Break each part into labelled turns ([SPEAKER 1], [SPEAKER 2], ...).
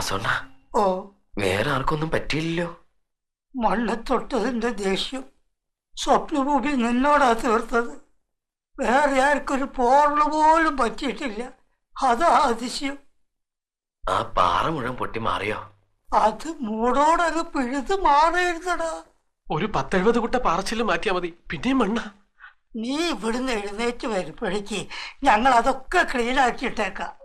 [SPEAKER 1] വാസോണ്ണ
[SPEAKER 2] ഓ.
[SPEAKER 1] വേറെ ആർക്കൊന്നും പറ്റിയില്ലല്ലോ.
[SPEAKER 2] മള്ള തൊട്ടതിന്റെ ദേഷ്യം. സ്വപ്നഭൂമി നിന്നോടാ തീർത്തത്. വേറെ ആർക്കൊരു പോറൽ പോലും പറ്റിയിട്ടില്ല. അതാ അതിശയം.
[SPEAKER 1] ആ പാറ മുഴുവൻ പൊട്ടി മാറിയോ?
[SPEAKER 2] അത് മൂടോടങ്ങ് പിഴുത് മാറിയിരുന്നടാ.
[SPEAKER 3] ഒരു പത്തെഴുപത് കുട്ട പാറച്ചിൽ മാറ്റിയാ മതി. പിന്നെയും മണ്ണ.
[SPEAKER 2] നീ ഇവിടുന്ന് എഴുന്നേറ്റ് വരുമ്പോഴേക്ക് ഞങ്ങൾ അതൊക്കെ ക്ലീൻ ആക്കിയിട്ടേക്കാം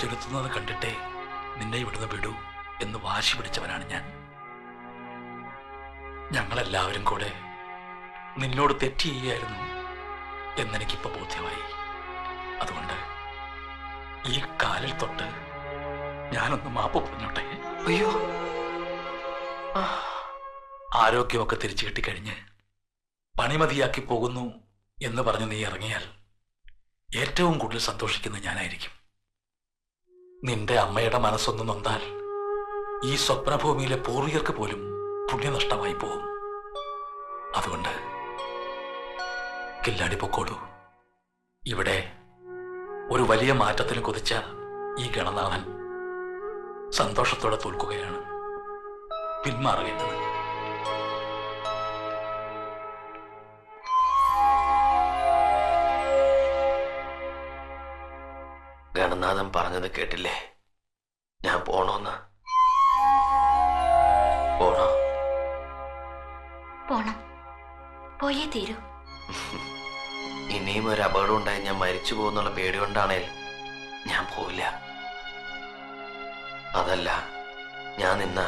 [SPEAKER 4] ചുരുത്തുന്നത് കണ്ടിട്ടേ നിന്നെ ഇവിടുന്ന് വിടൂ എന്ന് വാശി പിടിച്ചവനാണ് ഞാൻ. ഞങ്ങളെല്ലാവരും കൂടെ നിന്നോട് തെറ്റ് ചെയ്യായിരുന്നു എന്നെനിക്കിപ്പോ ബോധ്യമായി. അതുകൊണ്ട് ഈ കാലിൽ തൊട്ട് ഞാനൊന്ന് മാപ്പ് പറഞ്ഞോട്ടെ?
[SPEAKER 1] അയ്യോ.
[SPEAKER 4] ആരോഗ്യമൊക്കെ തിരിച്ചു കിട്ടിക്കഴിഞ്ഞ് പണിമതിയാക്കി പോകുന്നു എന്ന് പറഞ്ഞ് നീ ഇറങ്ങിയാൽ ഏറ്റവും കൂടുതൽ സന്തോഷിക്കുന്നത് ഞാനായിരിക്കും. നിന്റെ അമ്മയുടെ മനസ്സൊന്ന് നൊന്താൽ ഈ സ്വപ്നഭൂമിയിലെ പൂർവികർക്ക് പോലും പുണ്യനഷ്ടമായി പോകും. അതുകൊണ്ട് കില്ലാടി പൊക്കോളൂ ഇവിടെ ഒരു വലിയ മാറ്റത്തിന് കൊതിച്ച ഈ ഗണനാഥൻ സന്തോഷത്തോടെ തോൽക്കുകയാണ്. പിന്മാറുകയാണ്.
[SPEAKER 1] ഗണനാഥൻ പറഞ്ഞത് കേട്ടില്ലേ? ഞാൻ പോണോന്ന്. പോണോ?
[SPEAKER 5] പോണം. പോയേ തീരൂ.
[SPEAKER 1] ഇനിയും ഒരു അപകടം ഉണ്ടായി ഞാൻ മരിച്ചു പോകുന്നുള്ള പേടി കൊണ്ടാണേൽ ഞാൻ പോവില്ല. അതല്ല ഞാൻ നിന്ന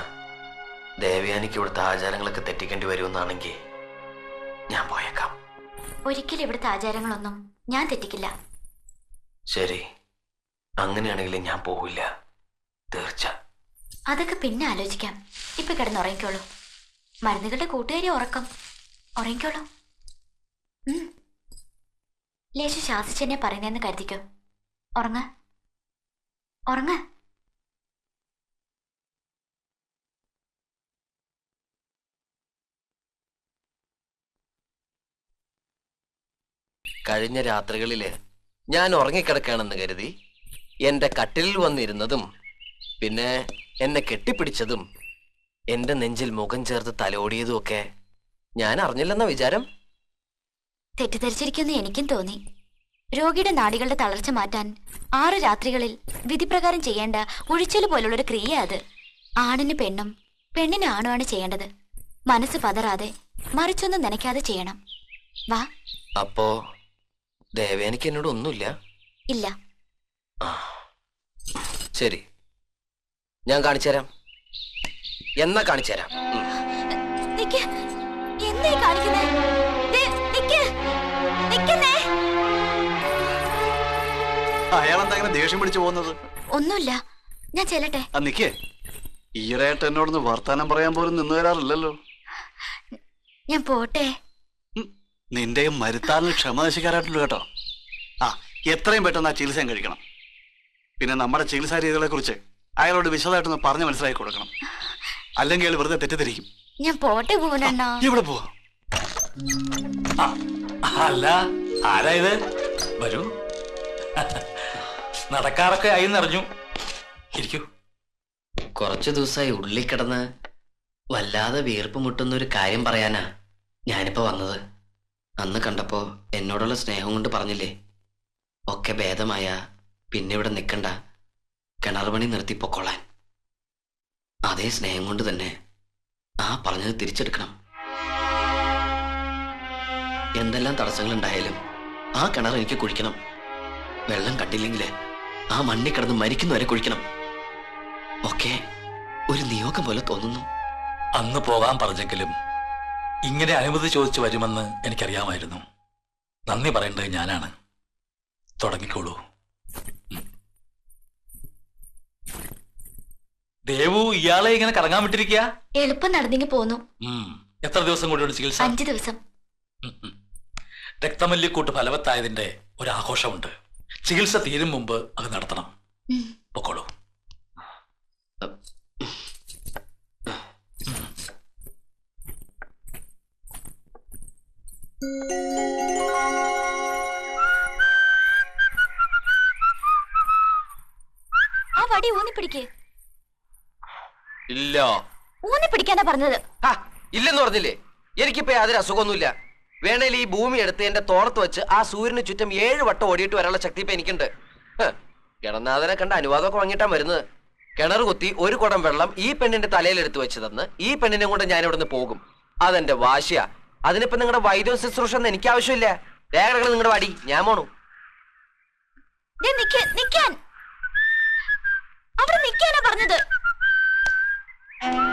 [SPEAKER 1] ദേവയാനിക്ക് ഇവിടുത്തെ ആചാരങ്ങളൊക്കെ തെറ്റിക്കേണ്ടി വരുമെന്നാണെങ്കിൽ ഞാൻ പോയേക്കാം.
[SPEAKER 5] ഒരിക്കലും ഇവിടുത്തെ ആചാരങ്ങളൊന്നും ഞാൻ തെറ്റിക്കില്ല.
[SPEAKER 1] ശരി. അങ്ങനെയാണെങ്കിൽ ഞാൻ പോവില്ല. തീർച്ച.
[SPEAKER 5] അതൊക്കെ പിന്നെ ആലോചിക്കാം. ഇപ്പൊ കിടന്ന് ഉറങ്ങിക്കോളൂ. മരുന്നുകളുടെ കൂട്ടുകാരി ഉറക്കം. ഉറങ്ങിക്കോളൂ. ലേശു ശാസിച്ചെന്നെ പറയുന്നതെന്ന് കരുതിക്കോ. ഉറങ്ങ. ഉറങ്ങ.
[SPEAKER 1] കഴിഞ്ഞ രാത്രികളിൽ ഞാൻ ഉറങ്ങിക്കിടക്കുകയാണെന്ന് കരുതി. എന്റെ കട്ടിലിൽ വന്നിരുന്നതും പിന്നെ എന്നെ കെട്ടിപ്പിടിച്ചതും എന്റെ നെഞ്ചിൽ മുഖം ചേർത്ത് തലോടിയതും ഒക്കെ ഞാൻ അറിഞ്ഞില്ലെന്ന വിചാരം?
[SPEAKER 5] തെറ്റിദ്ധരിച്ചിരിക്കുന്നു എനിക്കും തോന്നി. രോഗിയുടെ നാടികളുടെ തളർച്ച മാറ്റാൻ ആറ് രാത്രികളിൽ വിധിപ്രകാരം ചെയ്യേണ്ട ഉഴിച്ചൽ പോലുള്ളൊരു ക്രിയ അത്. ആണിന് പെണ്ണും പെണ്ണിന് ആണുമാണ് ചെയ്യേണ്ടത്. മനസ്സ് പതറാതെ മറിച്ചൊന്നും നനയ്ക്കാതെ ചെയ്യണം. വാ.
[SPEAKER 1] അപ്പോ ദേവേനിക്ക് എന്നോട് ഒന്നുമില്ല?
[SPEAKER 5] ഇല്ല.
[SPEAKER 1] ശരി. ഞാൻ
[SPEAKER 5] കാണിച്ചു തരാം. എന്നാ കാണിച്ചു തരാം?
[SPEAKER 6] അയാളെന്താ അങ്ങനെ ദേഷ്യം പിടിച്ചു പോകുന്നത്?
[SPEAKER 5] ഒന്നുമില്ല. ഞാൻ ചെല്ലട്ടെ.
[SPEAKER 6] നിക്കേ. ഈയിടെയായിട്ട് എന്നോടൊന്ന് വർത്താനം പറയാൻ പോലും നിന്നു വരാറില്ലല്ലോ.
[SPEAKER 5] ഞാൻ പോട്ടെ.
[SPEAKER 6] നിന്റെയും മരുത്താലിന് ക്ഷമ നശിക്കാറായിട്ടുള്ളൂ കേട്ടോ. ആ എത്രയും പെട്ടെന്ന് ആ ചികിത്സയും കഴിക്കണം. പിന്നെ നമ്മുടെ ചികിത്സാ രീതികളെ കുറിച്ച് അയാളോട് വിശദമായിട്ടൊന്ന് പറഞ്ഞു മനസ്സിലാക്കി കൊടുക്കണം. അല്ലെങ്കിൽ അയാൾ വെറുതെ തെറ്റിദ്ധരിക്കും.
[SPEAKER 5] ഞാൻ പോട്ടെ പൂവനണ്ണ
[SPEAKER 6] ഇവിടെ പോവാ.
[SPEAKER 4] അല്ല ആരായത് വരൂ. നടക്കാറൊക്കെ ആയി എന്നറിഞ്ഞു ഇരിക്കൂ.
[SPEAKER 1] കുറച്ചു ദിവസമായി ഉള്ളിൽ കിടന്ന് വല്ലാതെ വീർപ്പ് മുട്ടുന്ന ഒരു കാര്യം പറയാനാ ഞാനിപ്പോ വന്നത്. അന്ന് കണ്ടപ്പോ എന്നോടുള്ള സ്നേഹം കൊണ്ട് പറഞ്ഞില്ലേ? ഒക്കെ ഭേദമായ പിന്നെ ഇവിടെ നിൽക്കണ്ട കിണർ പണി നിർത്തി പൊക്കോളാൻ. അതേ സ്നേഹം കൊണ്ട് തന്നെ ആ പറഞ്ഞത് തിരിച്ചെടുക്കണം. എന്തെല്ലാം തടസ്സങ്ങൾ ഉണ്ടായാലും ആ കിണർ എനിക്ക് കുഴിക്കണം. വെള്ളം കണ്ടില്ലെങ്കിൽ ആ മണ്ണിൽ കിടന്ന് മരിക്കുന്നവരെ കുഴിക്കണം. ഒക്കെ ഒരു നിയോഗം പോലെ തോന്നുന്നു.
[SPEAKER 4] അന്ന് പോകാൻ പറഞ്ഞെങ്കിലും ഇങ്ങനെ അനുമതി ചോദിച്ചു വരുമെന്ന് എനിക്കറിയാമായിരുന്നു. നന്ദി പറയേണ്ടത് ഞാനാണ്. തുടങ്ങിക്കോളൂ. ദേവു ഇയാളെ ഇങ്ങനെ കറങ്ങാൻ വിട്ടിരിക്കുക
[SPEAKER 5] എളുപ്പം നടന്നെങ്കിൽ പോന്നു.
[SPEAKER 4] എത്ര ദിവസം കൂടിയുണ്ട് ചികിത്സ?
[SPEAKER 5] അഞ്ചു ദിവസം.
[SPEAKER 4] രക്തമല്ലിക്കൂട്ട് ഫലവത്തായതിന്റെ ഒരു ആഘോഷമുണ്ട് ചികിത്സ തീരും മുമ്പ് അത് നടത്തണം. പൊക്കോളൂ.
[SPEAKER 5] ആ വടി ഊന്നിപ്പിടിക്ക്.
[SPEAKER 7] ഇല്ല.
[SPEAKER 5] ഊന്നിപ്പിടിക്കാനാ പറഞ്ഞത്.
[SPEAKER 7] ആ ഇല്ലെന്ന് പറഞ്ഞില്ലേ? എനിക്കിപ്പോ യാതൊരു അസുഖമൊന്നുമില്ല. വേണേൽ ഈ ഭൂമി എടുത്ത് എന്റെ തോളത്ത് വെച്ച് ആ സൂര്യന് ചുറ്റും ഏഴ് വട്ടം ഓടിയിട്ട് വരാനുള്ള ശക്തി ഇപ്പൊ എനിക്കുണ്ട്. കിണനാഥനെ കണ്ട അനുവാദമൊക്കെ വാങ്ങിയിട്ടാ വരുന്നത്. കിണർ കുത്തി ഒരു കുടം വെള്ളം ഈ പെണ്ണിന്റെ തലയിൽ എടുത്തു വെച്ച് തന്ന് ഈ പെണ്ണിനെ കൊണ്ട് ഞാൻ ഇവിടുന്ന് പോകും. അതെന്റെ വാശിയാ. അതിനിപ്പോ നിങ്ങളുടെ വൈദ്യ ശുശ്രൂഷ ഒന്നും എനിക്ക് ആവശ്യമില്ല. രേഖകൾ നിങ്ങളുടെ വടി. ഞാൻ പോണു.
[SPEAKER 5] അവിടെ പറഞ്ഞത്.
[SPEAKER 7] ഞാൻ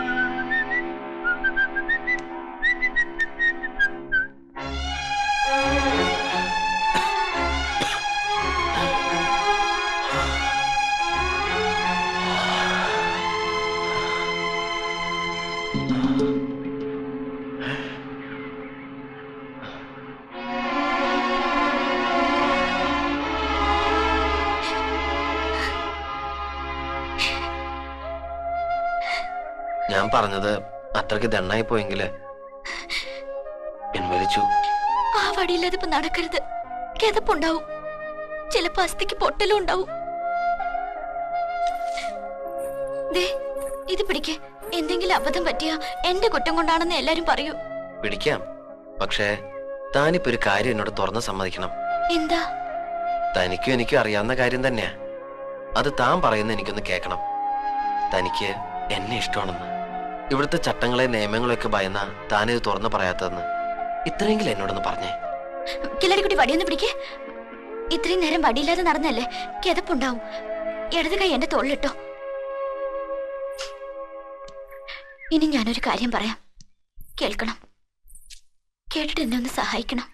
[SPEAKER 7] പറഞ്ഞത് അത്രയ്ക്ക് ദണ്ണായി പോയെങ്കിൽ പിൻവലിച്ചു.
[SPEAKER 5] ആ വടിയില്ലാതെ ഇപ്പൊ നടക്കരുത്. കിതപ്പുണ്ടാവും ചിലപ്പോ അസ്ഥിക്ക് പൊട്ടലും ഉണ്ടാവും. ഇത് പിടിക്ക്. എന്തെങ്കിലും അബദ്ധം പറ്റിയ എന്റെ കുറ്റം കൊണ്ടാണെന്ന് എല്ലാരും പറയൂ.
[SPEAKER 7] പിടിക്കാം. പക്ഷേ താനിപ്പോ ഒരു കാര്യം എന്നോട് തുറന്ന് സമ്മതിക്കണം.
[SPEAKER 5] എന്താ?
[SPEAKER 7] തനിക്കും എനിക്കും അറിയാവുന്ന കാര്യം തന്നെയാ. അത് താൻ പറയുന്ന എനിക്കൊന്ന് കേൾക്കണം. തനിക്ക് എന്നെ ഇഷ്ടമാണെന്ന്. ഇവിടുത്തെ ചട്ടങ്ങളെ നിയമങ്ങളെയൊക്കെ ഭയന്ന താനിത് തുറന്നു പറയാത്തതെന്ന്. ഇത്രയെങ്കിലും എന്നോടൊന്ന് പറഞ്ഞേ.
[SPEAKER 5] കില്ലടിക്കുട്ടി വടിയൊന്ന് പിടിക്കേ. ഇത്രയും നേരം വടിയില്ലാതെ നടന്നല്ലേ? കിതപ്പുണ്ടാവും. ഇടത് കൈ എന്റെ തോളിലിട്ടോ. ഇനി ഞാനൊരു കാര്യം പറയാം. കേൾക്കണം. കേട്ടിട്ട് എന്നെ ഒന്ന് സഹായിക്കണം.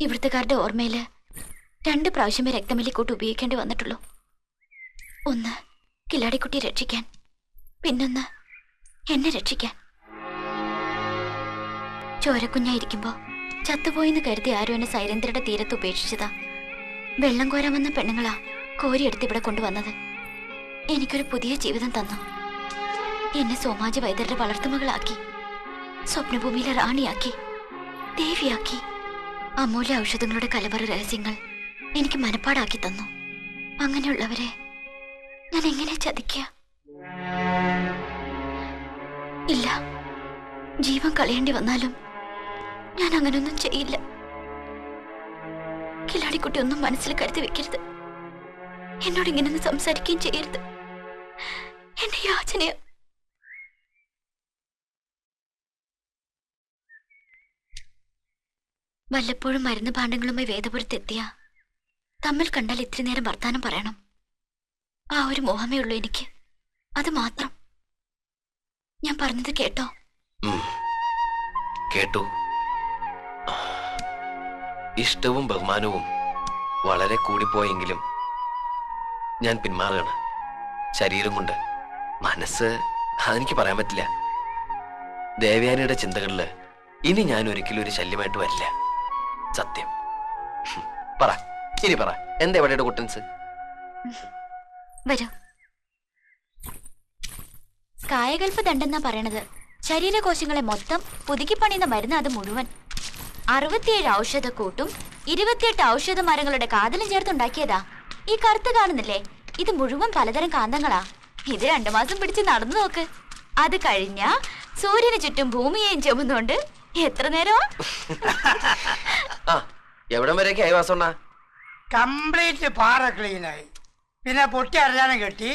[SPEAKER 5] ഇവിടുത്തെക്കാരുടെ ഓർമ്മയിൽ രണ്ട് പ്രാവശ്യമേ രക്തമല്ലിക്കൂട്ട് ഉപയോഗിക്കേണ്ടി വന്നിട്ടുള്ളൂ. ഒന്ന് കില്ലാടിക്കുട്ടിയെ രക്ഷിക്കാൻ. പിന്നൊന്ന് എന്നെ രക്ഷിക്കാൻ. ചോരക്കുഞ്ഞായിരിക്കുമ്പോ ചത്തുപോയെന്ന് കരുതി ആരും എന്നെ സൈരേന്ദ്രയുടെ തീരത്ത് ഉപേക്ഷിച്ചതാ? വെള്ളം കോരാൻ വന്ന പെണ്ണുങ്ങളാ കോരിയെടുത്ത് ഇവിടെ കൊണ്ടുവന്നത്. എനിക്കൊരു പുതിയ ജീവിതം തന്നു. എന്നെ സോമാജി വൈദ്യരുടെ വളർത്തുമകളാക്കി സ്വപ്നഭൂമിയിലെ റാണിയാക്കി ദേവിയാക്കി. അമൂല്യ ഔഷധങ്ങളുടെ കലവറ രഹസ്യങ്ങൾ എനിക്ക് മനപ്പാടാക്കി തന്നു. അങ്ങനെയുള്ളവരെ ഞാൻ എങ്ങനെ ചതിക്കുക? ഇല്ല. ജീവൻ കളയേണ്ടി വന്നാലും ഞാൻ അങ്ങനൊന്നും ചെയ്യില്ല. കില്ലാടിക്കുട്ടി ഒന്നും മനസ്സിൽ കരുതി വെക്കരുത്. എന്നോട് ഇങ്ങനൊന്നും സംസാരിക്കുകയും ചെയ്യരുത്. എന്റെ യാചനയ വല്ലപ്പോഴും മരുന്ന് ഭാണ്ഡങ്ങളുമായി വേദപുരത്തെത്തിയ തമ്മിൽ കണ്ടാൽ ഇത്തിരി നേരം വർത്താനം പറയണം. ആ ഒരു മോഹമേ ഉള്ളൂ എനിക്ക്. അത് മാത്രം. ഞാൻ പറഞ്ഞത് കേട്ടോ.
[SPEAKER 7] കേട്ടു. ഇഷ്ടവും ബഹുമാനവും വളരെ കൂടിപ്പോയെങ്കിലും ഞാൻ പിന്മാറുകയാണ്. ശരീരം കൊണ്ട്. മനസ്സ്. അതെനിക്ക് പറയാൻ പറ്റില്ല. ദേവയാനിയുടെ ചിന്തകളിൽ ഇനി ഞാൻ ഒരിക്കലും ഒരു ശല്യമായിട്ട് വരില്ല. സത്യം. പറ. ഇനി പറ. എന്താ എവിടെയുടെ കുട്ടൻസ്?
[SPEAKER 5] വരൂ. കായകൽപ്പ ദണ്ടെന്നാ പറയണത്. ശരീരകോശങ്ങളെ മൊത്തം പുതുക്കി പണിയുന്ന മരുന്ന് അത് മുഴുവൻ. അറുപത്തിയേഴ് ഔഷധക്കൂട്ടും ഇരുപത്തിയെട്ട് ഔഷധ മരങ്ങളുടെ കാതലും ചേർത്തുണ്ടാക്കിയതാ. ഈ കറുത്ത് കാണുന്നില്ലേ? ഇത് മുഴുവൻ പലതരം കാന്തങ്ങളാ. ഇത് രണ്ടു മാസം പിടിച്ച് നടന്നു നോക്ക്. അത് കഴിഞ്ഞ സൂര്യന് ചുറ്റും ഭൂമിയെയും ചുമന്നുകൊണ്ട് എത്ര നേരമാ?
[SPEAKER 7] ആ എവിടം വരെയൊക്കെ ആയി വാസണ്ണ
[SPEAKER 2] കംപ്ലീറ്റ് പാറ ക്ലീനായി. പിന്നെ പൊട്ടി അറിയാനും കെട്ടി.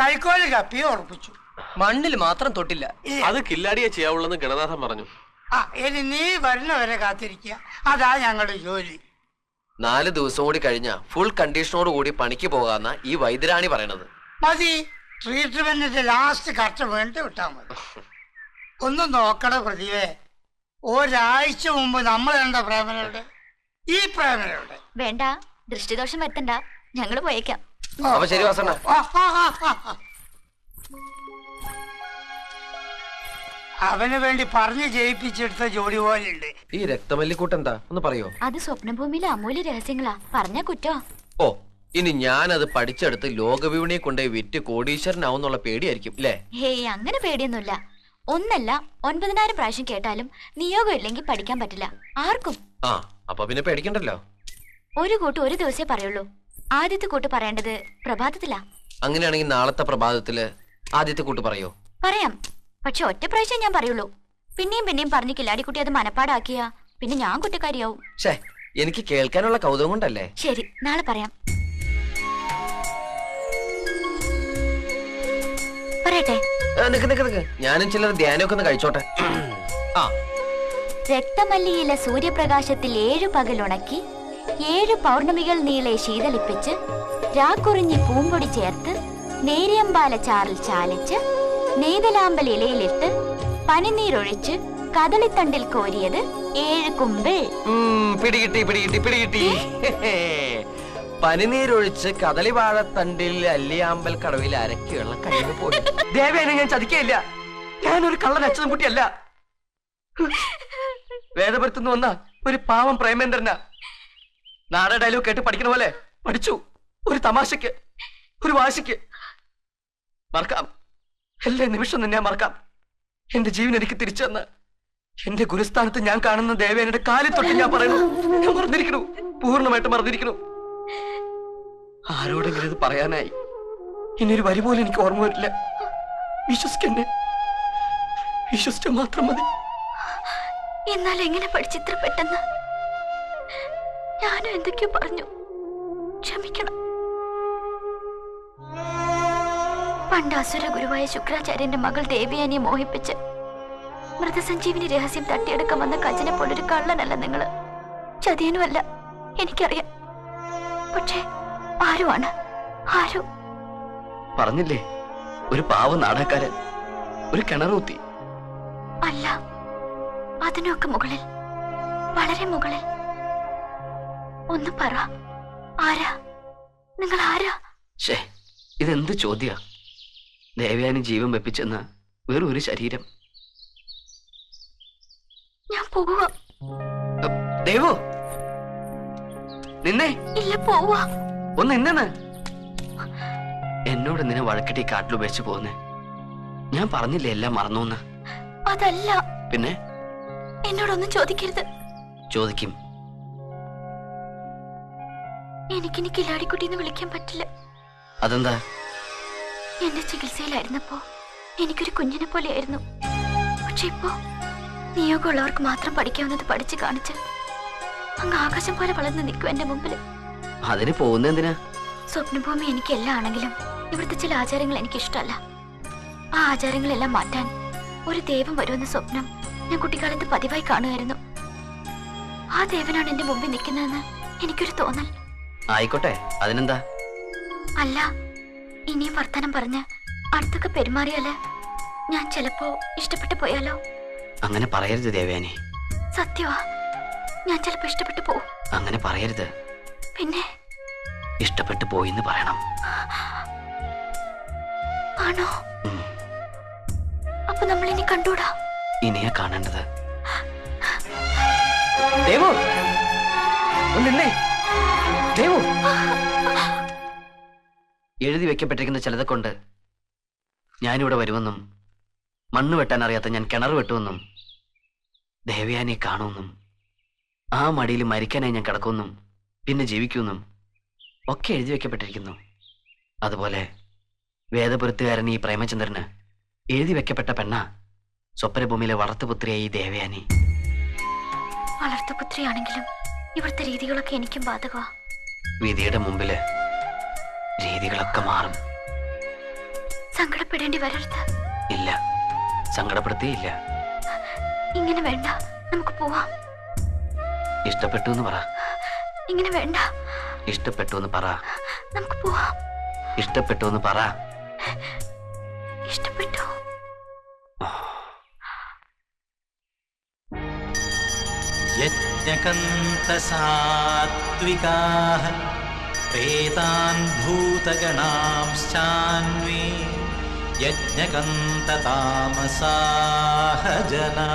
[SPEAKER 2] കൈക്കോൽ കപ്പി ഉറപ്പിച്ചു.
[SPEAKER 8] മണ്ണിൽ മാത്രം തൊട്ടില്ല.
[SPEAKER 3] അത് കില്ലാടിയെ ചെയ്യാവുള്ളെന്ന് ഗണനാഥൻ പറഞ്ഞു.
[SPEAKER 2] ആ ഇനി നീ വരുന്നവരെ കാത്തിരിക്കുക. അതാ ഞങ്ങളുടെ ജോലി.
[SPEAKER 7] നാല് ദിവസം കൂടി കഴിഞ്ഞ ഫുൾ കണ്ടീഷനോട് കൂടി പണിക്ക് പോകാന്ന ഈ വൈദ്യരാണി പറയണത്.
[SPEAKER 2] മതി. ട്രീറ്റ്മെന്റിന്റെ ലാസ്റ്റ് കറക്റ്റ് വേണ്ടി വിട്ടാൽ മതി. ഒന്ന് നോക്കണ പ്രതിഭേ ഒരാഴ്ച മുമ്പ് നമ്മൾ കണ്ട പ്രേമനയുടെ ഈ പ്രേമനയുടെ
[SPEAKER 5] വേണ്ട. ദൃഷ്ടിദോഷം വരുത്തണ്ട. ഞങ്ങൾ പോയേക്കാം.
[SPEAKER 7] അപ്പൊ ശരി വാസണ്ണ.
[SPEAKER 2] അവന് വേണ്ടി പറഞ്ഞു ജയിപ്പിച്ചെടുത്ത ജോലി പോലുണ്ട്
[SPEAKER 7] ഈ രക്തമല്ലിക്കൂട്ട് എന്താ ഒന്ന് പറയോ?
[SPEAKER 5] അത് സ്വപ്നഭൂമിയിലെ അമൂല്യ രഹസ്യങ്ങളാ. പറഞ്ഞ കുറ്റോ.
[SPEAKER 7] ഓ ഇനി ഞാനത് പഠിച്ചെടുത്ത് ലോകവിപണിയെ കൊണ്ടുപോയി വിറ്റ് കോടീശ്വരനാവുന്നുള്ള പേടിയായിരിക്കും അല്ലേ
[SPEAKER 5] ഹേ അങ്ങനെ പേടിയൊന്നുമില്ല. ഒന്നല്ല ഒൻപതിനായിരം പ്രാവശ്യം കേട്ടാലും നിയോഗം ഇല്ലെങ്കിൽ പഠിക്കാൻ പറ്റില്ല. ആർക്കും?
[SPEAKER 7] ആ അപ്പൊ പിന്നെ പേടിക്കണ്ടല്ലോ?
[SPEAKER 5] ഒരു കൂട്ട് ഒരു ദിവസേ പറയുള്ളൂ. ആദ്യത്തെ കൂട്ട് പറയേണ്ടത് പ്രഭാതത്തിലാ.
[SPEAKER 7] അങ്ങനെയാണെങ്കിൽ നാളത്തെ പ്രഭാതത്തിൽ ആദ്യത്തെ കൂട്ട് പറയോ?
[SPEAKER 5] പറയാം. പക്ഷെ ഒറ്റ പ്രാവശ്യം ഞാൻ പറയുള്ളൂ. പിന്നെയും പിന്നെയും പറഞ്ഞു കില്ലാടിക്കുട്ടി അത് മനപ്പാടാക്കിയ പിന്നെ ഞാൻ കുറ്റക്കാരിയാവും.
[SPEAKER 7] എനിക്ക് കേൾക്കാനുള്ള കൗതുകം കൊണ്ടല്ലേ?
[SPEAKER 5] ശരി നാളെ പറയാം. പറയട്ടെ.
[SPEAKER 7] ഏ, നിക്ക് നിക്ക് നിക്ക്. ഞാനും ചിലർ ധ്യാനമൊക്കെ ഒന്ന് കഴിച്ചോട്ടെ. ആ.
[SPEAKER 5] രക്തമല്ലിയില സൂര്യപ്രകാശത്തിൽ ഏഴു പകലുണക്കി ഏഴു പൗർണമികൾ നീളെ ശീതളിപ്പിച്ച് രാക്കുറിഞ്ഞി പൂമ്പൊടി ചേർത്ത് നേരിയമ്പാല ചാറിൽ ചാലിച്ച് നെയ്തലാമ്പൽ ഇലയിലിട്ട് പനിനീരൊഴിച്ച് കദളിത്തണ്ടിൽ കോരിയത് ഏഴ് കുമ്പിൾ.
[SPEAKER 7] പിടികിട്ടി പിടികിട്ടി പിടികിട്ടി. പനിനീരൊഴിച്ച് കദളിവാഴത്തണ്ടിൽ അല്ലിയാമ്പൽ കടവിൽ അരക്കി വെള്ളം കഴിഞ്ഞു പോയി
[SPEAKER 8] ദേവേനെ ഞാൻ ചതിക്കയില്ല ഞാനൊരു കള്ളൻ അച്ഛനും കുട്ടിയല്ല. വേദപുരത്തുനിന്ന് വന്ന ഒരു പാവം പ്രേമേന്ദ്രനാ. നാട ഡയലോഗ് കേട്ട് പഠിക്കണ പോലെ പഠിച്ചു. ഒരു തമാശക്ക് ഒരു വാശിക്ക്. മറക്കാം. എല്ലാ നിമിഷം നിന്നെ മറക്കാം. എന്റെ ജീവൻ എനിക്ക് തിരിച്ചു തന്ന്. എന്റെ ഗുരുസ്ഥാനത്ത് ഞാൻ കാണുന്ന ദേവേനയുടെ കാലിൽ തൊട്ട് ഞാൻ പറയുന്നു. ഞാൻ മറന്നിരിക്കണു പൂർണമായിട്ട് മറന്നിരിക്കണു ആരോടെങ്കിലും ഇത് പറയാനായി. ഇനി ഒരു വരി പോലും എനിക്ക് ഓർമ്മ വരില്ല. വിശ്വസിക്കന്നെ. വിശ്വസിച്ച മാത്രം മതി.
[SPEAKER 5] എന്നാൽ എങ്ങനെ പഠിച്ചിത്ര പെട്ടെന്ന്? ഞാനും എന്തൊക്കെയോ പറഞ്ഞു. പണ്ട് അസുര ഗുരുവായ ശുക്രാചാര്യന്റെ മകൾ ദേവിയാനിയെ മോഹിപ്പിച്ച് മൃതസഞ്ജീവിനി രഹസ്യം തട്ടിയെടുക്കാൻ വന്ന കജനെ പോലൊരു കള്ളനല്ല നിങ്ങൾ. ചതിയനുമല്ല എനിക്കറിയാം. പക്ഷേ ആരുമാണ് ആരു?
[SPEAKER 8] പറഞ്ഞില്ലേ ഒരു പാവ നാടകക്കാരൻ ഒരു കിണറൂത്തി.
[SPEAKER 5] അല്ല അതിനൊക്കെ മുകളിൽ വളരെ മുകളിൽ. ഒന്ന് പറ ആരാ? നിങ്ങൾ ആരാ
[SPEAKER 8] ഷേ ഇതെന്ത് ചോദ്യ? ദേവയാനി ജീവൻ വെപ്പിച്ചെന്ന വേറൊരു ഒരു ശരീരം.
[SPEAKER 5] ഞാൻ പോവുക
[SPEAKER 8] ദേവോ! നിന്നെ?
[SPEAKER 5] ഇല്ല പോവാ
[SPEAKER 8] ഒന്ന് നിന്നെന്ന്? എന്നോട് നിന്നെ വഴക്കിട്ട് ഈ കാട്ടിൽ ഉപേക്ഷിച്ച് പോകുന്നേ ഞാൻ പറഞ്ഞില്ലേ എല്ലാം മറന്നു
[SPEAKER 5] അതല്ല.
[SPEAKER 8] പിന്നെ?
[SPEAKER 5] എന്നോടൊന്നും ചോദിക്കരുത്.
[SPEAKER 8] ചോദിക്കും.
[SPEAKER 5] എനിക്കിനി കിലാടിക്കുട്ടി എന്ന് വിളിക്കാൻ പറ്റില്ല.
[SPEAKER 8] അതെന്താ?
[SPEAKER 5] എന്റെ ചികിത്സയിലായിരുന്നപ്പോ എനിക്കൊരു കുഞ്ഞിനെ പോലെയായിരുന്നു. പക്ഷെ ഇപ്പോ നിയോഗമുള്ളവർക്ക് മാത്രം പഠിക്കാവുന്നത് പഠിച്ചു കാണിച്ച് അങ്ങ് ആകാശം പോലെ വളർന്ന് നിൽക്കും എന്റെ മുമ്പിൽ
[SPEAKER 8] അതിന് പോകുന്ന എന്തിനാ?
[SPEAKER 5] സ്വപ്നഭൂമി എനിക്ക് എല്ലാം ആണെങ്കിലും ഇവിടുത്തെ ചില ആചാരങ്ങൾ എനിക്ക് ഇഷ്ടമല്ല ആ ആചാരങ്ങളെല്ലാം മാറ്റാൻ ഒരു ദൈവം വരുമെന്ന സ്വപ്നം ഞാൻ കുട്ടിക്കാലത്ത് പതിവായി കാണുമായിരുന്നു. ആ ദേവനാണ് എന്റെ മുമ്പിൽ നിൽക്കുന്നതെന്ന് എനിക്കൊരു തോന്നൽ.
[SPEAKER 8] ആയിക്കോട്ടെ അതിനെന്താ?
[SPEAKER 5] അല്ല ഇനിയും വർത്തമാനം പറഞ്ഞ് അടുത്തൊക്കെ പെരുമാറിയാൽ ഞാൻ ചിലപ്പോ ഇഷ്ടപ്പെട്ടു പോയാലോ?
[SPEAKER 8] അങ്ങനെ പറയരുത് ദേവയാനി
[SPEAKER 5] സത്യവാ. ഞാൻ ചിലപ്പോ ഇഷ്ടപ്പെട്ടു പോവും.
[SPEAKER 8] അങ്ങനെ പറയരുത്.
[SPEAKER 5] പിന്നെ?
[SPEAKER 8] ഇഷ്ടപ്പെട്ടു പോയിന്ന് പറയണം.
[SPEAKER 5] ആണോ. അപ്പൊ നമ്മൾ ഇനി കണ്ടൂടാ.
[SPEAKER 8] ഇനിയാ കാണേണ്ടത്. ദേവോ! ഒന്ന് എഴുതി വെക്കപ്പെട്ടിരിക്കുന്ന ചിലതൊക്കെ കൊണ്ട് ഞാനിവിടെ വരുമെന്നും മണ്ണ് വെട്ടാൻ അറിയാത്ത ഞാൻ കിണർ വെട്ടുമെന്നും ദേവയാനെ കാണുമെന്നും ആ മടിയിൽ മരിക്കാനായി ഞാൻ കിടക്കുമെന്നും പിന്നെ ജീവിക്കുമെന്നും ഒക്കെ എഴുതി വെക്കപ്പെട്ടിരിക്കുന്നു. അതുപോലെ വേദപുരത്തുകാരൻ ഈ പ്രേമചന്ദ്രന് എഴുതി വെക്കപ്പെട്ട പെണ്ണ സ്വപ്നഭൂമിയിലെ വളർത്തുപുത്രിയായി ഈ ദേവയാനി.
[SPEAKER 5] വളർത്തുപുത്രിയാണെങ്കിലും ഇവിടുത്തെ രീതികളൊക്കെ എനിക്കും ബാധകമാ
[SPEAKER 8] വിധിയുടെ മുമ്പിൽ രീതികളൊക്കെ മാറും
[SPEAKER 5] സങ്കടപ്പെടേണ്ടി വരരുത്
[SPEAKER 8] ഇല്ല സങ്കടപ്പെടുത്തിയില്ല
[SPEAKER 5] ഇങ്ങനെ വേണ്ട നമുക്ക് പോവാം
[SPEAKER 8] ഇഷ്ടപ്പെട്ടു എന്ന് പറ
[SPEAKER 5] ഇങ്ങനെ വേണ്ട
[SPEAKER 8] ഇഷ്ടപ്പെട്ടു എന്ന് പറ
[SPEAKER 5] നമുക്ക് പോവാം
[SPEAKER 8] ഇഷ്ടപ്പെട്ടു എന്ന് പറ
[SPEAKER 5] ഇഷ്ടപ്പെട്ടു
[SPEAKER 9] यज्ञकन्तसात्विकाः प्रेतान् भूतगणांश्चान्वे यज्ञकन्ततामसाः जना